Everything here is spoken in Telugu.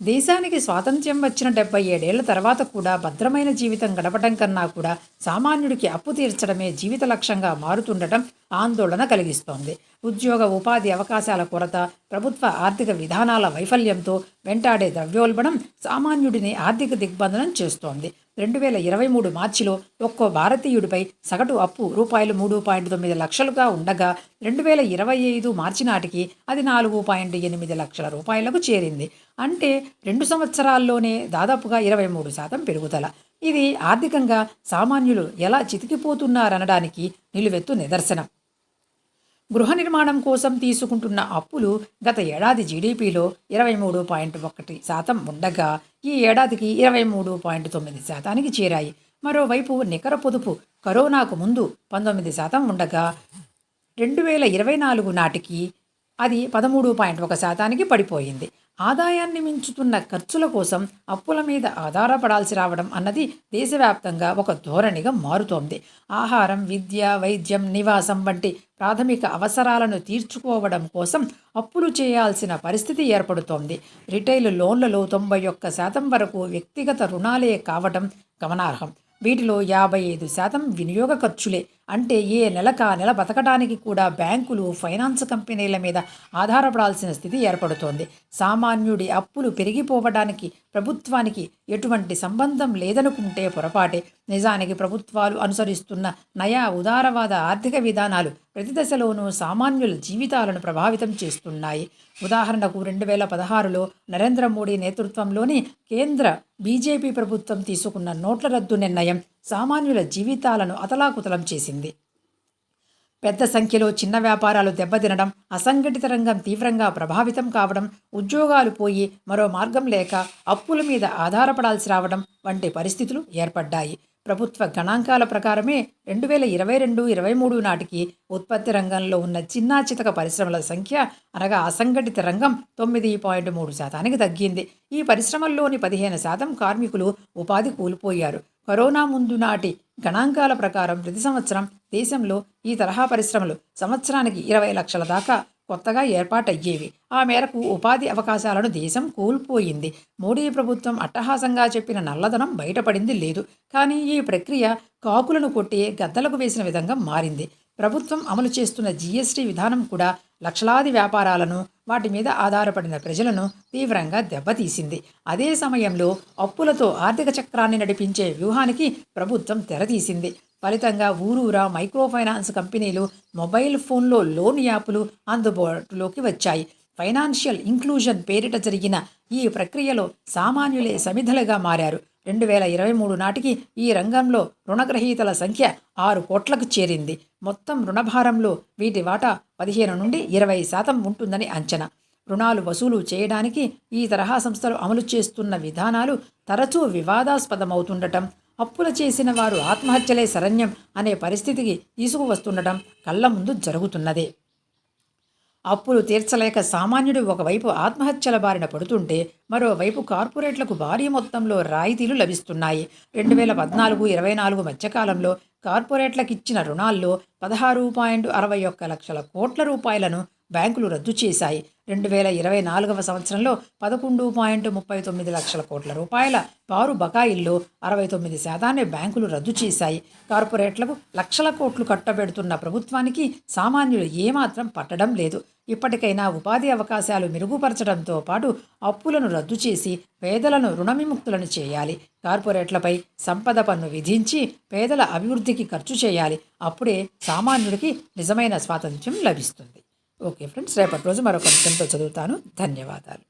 దేశానికి స్వాతంత్ర్యం వచ్చిన డెబ్బై ఏడేళ్ళ తర్వాత కూడా భద్రమైన జీవితం గడపటం కన్నా కూడా సామాన్యుడికి అప్పు తీర్చడమే జీవిత లక్ష్యంగా మారుతుండటం ఆందోళన కలిగిస్తోంది. ఉద్యోగ ఉపాధి అవకాశాల కొరత ప్రభుత్వ ఆర్థిక విధానాల వైఫల్యంతో వెంటాడే ద్రవ్యోల్బణం సామాన్యుడిని ఆర్థిక దిగ్బంధనం చేస్తోంది. రెండు వేల ఇరవై మూడు మార్చిలో ఒక్కో భారతీయుడిపై సగటు అప్పు రూపాయలు మూడు పాయింట్ తొమ్మిది లక్షలుగా ఉండగా రెండు వేల ఇరవై ఐదు మార్చి నాటికి అది నాలుగు పాయింట్ ఎనిమిది లక్షల రూపాయలకు చేరింది. అంటే రెండు సంవత్సరాల్లోనే దాదాపుగా ఇరవై మూడు శాతం పెరుగుదల. ఇది ఆర్థికంగా సామాన్యులు ఎలా చితికిపోతున్నారనడానికి నిలువెత్తు నిదర్శనం. గృహ నిర్మాణం కోసం తీసుకుంటున్న అప్పులు గత ఏడాది జీడీపీలో ఇరవై మూడు పాయింట్ ఒకటి శాతం ఉండగా ఈ ఏడాదికి ఇరవై మూడు పాయింట్ తొమ్మిది శాతానికి చేరాయి. మరోవైపు నికర పొదుపు కరోనాకు ముందు పంతొమ్మిది శాతం ఉండగా రెండు వేల ఇరవై నాలుగు నాటికి అది పదమూడు పాయింట్ ఒక శాతానికి పడిపోయింది. ఆదాయాన్ని మించుతున్న ఖర్చుల కోసం అప్పుల మీద ఆధారపడాల్సి రావడం అన్నది దేశవ్యాప్తంగా ఒక ధోరణిగా మారుతోంది. ఆహారం విద్య వైద్యం నివాసం వంటి ప్రాథమిక అవసరాలను తీర్చుకోవడం కోసం అప్పులు చేయాల్సిన పరిస్థితి ఏర్పడుతోంది. రిటైల్ లోన్లలో తొంభై ఒక్క శాతం వరకు వ్యక్తిగత రుణాలే కావడం గమనార్హం. వీటిలో యాభై ఐదు శాతం వినియోగ ఖర్చులే. అంటే ఏ నెలక నెల బతకడానికి కూడా బ్యాంకులు ఫైనాన్స్ కంపెనీల మీద ఆధారపడాల్సిన స్థితి ఏర్పడుతోంది. సామాన్యుడి అప్పులు పెరిగిపోవడానికి ప్రభుత్వానికి ఎటువంటి సంబంధం లేదనుకుంటే పొరపాటే. నిజానికి ప్రభుత్వాలు అనుసరిస్తున్న నయా ఉదారవాద ఆర్థిక విధానాలు ప్రతి దశలోనూ సామాన్యుల జీవితాలను ప్రభావితం చేస్తున్నాయి. ఉదాహరణకు రెండు వేల పదహారులో నరేంద్ర మోడీ నేతృత్వంలోని కేంద్ర బీజేపీ ప్రభుత్వం తీసుకున్న నోట్ల రద్దు నిర్ణయం సామాన్యుల జీవితాలను అతలాకుతలం చేసింది. పెద్ద సంఖ్యలో చిన్న వ్యాపారాలు దెబ్బతినడం అసంఘటిత రంగం తీవ్రంగా ప్రభావితం కావడం ఉద్యోగాలు పోయి మరో మార్గం లేక అప్పుల మీద ఆధారపడాల్సి రావడం వంటి పరిస్థితులు ఏర్పడ్డాయి. ప్రభుత్వ గణాంకాల ప్రకారమే రెండు వేల ఇరవై రెండు ఇరవై మూడు నాటికి ఉత్పత్తి రంగంలో ఉన్న చిన్నా చితక పరిశ్రమల సంఖ్య అనగా అసంఘటిత రంగం తొమ్మిది పాయింట్ మూడు శాతానికి తగ్గింది. ఈ పరిశ్రమల్లోని పదిహేను శాతం కార్మికులు ఉపాధి కోల్పోయారు. కరోనా ముందు నాటి గణాంకాల ప్రకారం ప్రతి సంవత్సరం దేశంలో ఈ తరహా పరిశ్రమలు సంవత్సరానికి ఇరవై లక్షల దాకా కొత్తగా ఏర్పాటయ్యేవి. ఆ మేరకు ఉపాధి అవకాశాలను దేశం కోల్పోయింది. మోడీ ప్రభుత్వం అట్టహాసంగా చెప్పిన నల్లధనం బయటపడింది లేదు. కానీ ఈ ప్రక్రియ కాకులను కొట్టి గద్దలకు వేసిన విధంగా మారింది. ప్రభుత్వం అమలు చేస్తున్న జీఎస్టీ విధానం కూడా లక్షలాది వ్యాపారాలను వాటి మీద ఆధారపడిన ప్రజలను తీవ్రంగా దెబ్బతీసింది. అదే సమయంలో అప్పులతో ఆర్థిక చక్రాన్ని నడిపించే వ్యూహానికి ప్రభుత్వం తెరతీసింది. ఫలితంగా ఊరూరా మైక్రో ఫైనాన్స్ కంపెనీలు మొబైల్ ఫోన్లో లోన్ యాప్లు అందుబాటులోకి వచ్చాయి. ఫైనాన్షియల్ ఇంక్లూజన్ పేరిట జరిగిన ఈ ప్రక్రియలో సామాన్యులే సమిధలుగా మారారు. రెండు వేల ఇరవై మూడు నాటికి ఈ రంగంలో రుణగ్రహీతల సంఖ్య ఆరు కోట్లకు చేరింది. మొత్తం రుణభారంలో వీటి వాటా పదిహేను నుండి ఇరవై శాతం ఉంటుందని అంచనా. రుణాలు వసూలు చేయడానికి ఈ తరహా సంస్థలు అమలు చేస్తున్న విధానాలు తరచూ వివాదాస్పదమవుతుండటం అప్పుల చేసిన వారు ఆత్మహత్యలే శరణ్యం అనే పరిస్థితికి తీసుకువస్తుండటం కళ్ళ ముందు జరుగుతున్నదే. అప్పులు తీర్చలేక సామాన్యుడు ఒకవైపు ఆత్మహత్యల బారిన పడుతుంటే మరోవైపు కార్పొరేట్లకు భారీ మొత్తంలో రాయితీలు లభిస్తున్నాయి. రెండు వేల పద్నాలుగు ఇరవై నాలుగు మధ్యకాలంలో కార్పొరేట్లకు ఇచ్చిన రుణాల్లో పదహారు పాయింట్ అరవై ఒక్క లక్షల కోట్ల రూపాయలను బ్యాంకులు రద్దు చేశాయి. రెండు వేల ఇరవై నాలుగవ సంవత్సరంలో పదకొండు పాయింట్ ముప్పై తొమ్మిది లక్షల కోట్ల రూపాయల పారు బకాయిల్లో అరవై తొమ్మిది శాతాన్ని బ్యాంకులు రద్దు చేశాయి. కార్పొరేట్లకు లక్షల కోట్లు కట్టబెడుతున్న ప్రభుత్వానికి సామాన్యులు ఏమాత్రం పట్టడం లేదు. ఇప్పటికైనా ఉపాధి అవకాశాలు మెరుగుపరచడంతో పాటు అప్పులను రద్దు చేసి పేదలను రుణవిముక్తులను చేయాలి. కార్పొరేట్లపై సంపద పన్ను విధించి పేదల అభివృద్ధికి ఖర్చు చేయాలి. అప్పుడే సామాన్యుడికి నిజమైన స్వాతంత్ర్యం లభిస్తుంది. ఓకే ఫ్రెండ్స్ రేపటి రోజు మరొక కంటెంట్తో చదువుతాను. ధన్యవాదాలు.